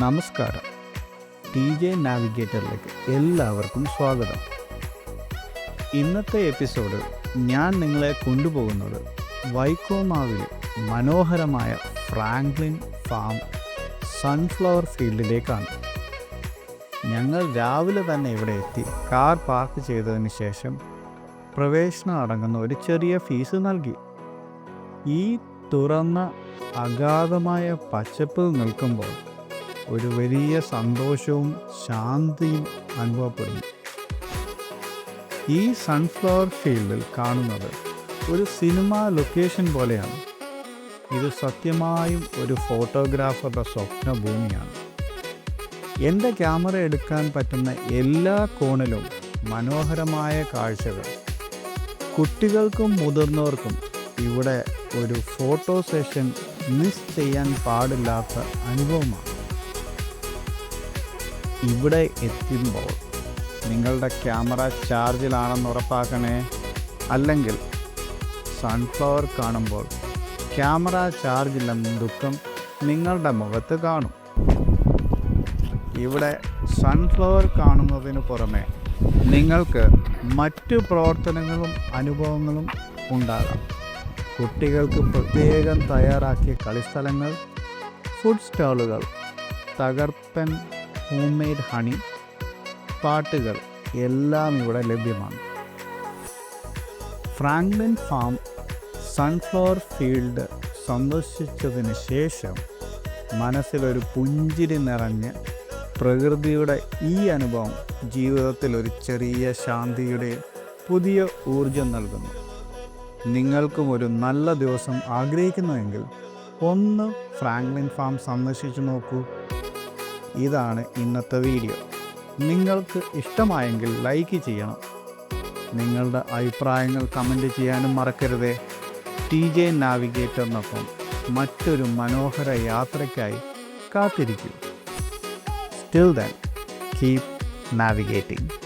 നമസ്കാരം. T J നാവിഗേറ്ററിലേക്ക് എല്ലാവർക്കും സ്വാഗതം. ഇന്നത്തെ എപ്പിസോഡ് ഞാൻ നിങ്ങളെ കൊണ്ടുപോകുന്നത് വൈക്കോമാവിലെ മനോഹരമായ ഫ്രാങ്ക്ലിൻ ഫാം സൺഫ്ലവർ ഫീൽഡിലേക്കാണ്. ഞങ്ങൾ രാവിലെ തന്നെ ഇവിടെ എത്തി കാർ പാർക്ക് ചെയ്തതിന് ശേഷം പ്രവേശനം അടങ്ങുന്ന ഒരു ചെറിയ ഫീസ് നൽകി. ഈ തുറന്ന അഗാധമായ പച്ചപ്പ് നിൽക്കുമ്പോൾ ഒരു വലിയ സന്തോഷവും ശാന്തിയും അനുഭവപ്പെടുന്നു. ഈ സൺഫ്ലവർ ഫീൽഡിൽ കാണുന്നത് ഒരു സിനിമ ലൊക്കേഷൻ പോലെയാണ്. ഇത് സത്യമായും ഒരു ഫോട്ടോഗ്രാഫറുടെ സ്വപ്ന ഭൂമിയാണ് എന്റെ ക്യാമറ എടുക്കാൻ പറ്റുന്ന എല്ലാ കോണിലും മനോഹരമായ കാഴ്ചകൾ. കുട്ടികൾക്കും മുതിർന്നവർക്കും ഇവിടെ ഒരു ഫോട്ടോ സെഷൻ മിസ് ചെയ്യാൻ പാടില്ലാത്ത അനുഭവമാണ്. ഇവിടെ എത്തുമ്പോൾ നിങ്ങളുടെ ക്യാമറ ചാർജിലാണെന്ന് ഉറപ്പാക്കണേ? അല്ലെങ്കിൽ സൺഫ്ലവർ കാണുമ്പോൾ ക്യാമറ ചാർജില്ലെന്ന ദുഃഖം നിങ്ങളുടെ മുഖത്ത് കാണും. ഇവിടെ സൺഫ്ലവർ കാണുന്നതിന് പുറമെ നിങ്ങൾക്ക് മറ്റു പ്രവർത്തനങ്ങളും അനുഭവങ്ങളും ഉണ്ടാകാം. കുട്ടികൾക്ക് പ്രത്യേകം തയ്യാറാക്കിയ കളിസ്ഥലങ്ങൾ ഫുഡ് സ്റ്റാളുകൾ തകർപ്പൻ ഹോം മെയ്ഡ് ഹണി പാട്ടുകൾ എല്ലാം ഇവിടെ ലഭ്യമാണ്. ഫ്രാങ്ക്ലിൻ ഫാം സൺഫ്ലവർ ഫീൽഡ് സന്ദർശിച്ചതിന് ശേഷം മനസ്സിലൊരു പുഞ്ചിരി നിറഞ്ഞ് പ്രകൃതിയുടെ ഈ അനുഭവം ജീവിതത്തിൽ ഒരു ചെറിയ ശാന്തിയുടെ പുതിയ ഊർജം നൽകുന്നു. നിങ്ങൾക്കും ഒരു നല്ല ദിവസം ആഗ്രഹിക്കുന്നുവെങ്കിൽ ഒന്ന് ഫ്രാങ്ക്ലിൻ ഫാം സന്ദർശിച്ചു നോക്കൂ. ഇതാണ് ഇന്നത്തെ വീഡിയോ. നിങ്ങൾക്ക് ഇഷ്ടമായെങ്കിൽ ലൈക്ക് ചെയ്യണം. നിങ്ങളുടെ അഭിപ്രായങ്ങൾ കമന്റ് ചെയ്യാനും മറക്കരുതേ. ടി ജെ നാവിഗേറ്ററിനൊപ്പം മറ്റൊരു മനോഹര യാത്രയ്ക്കായി കാത്തിരിക്കൂ. Still then keep navigating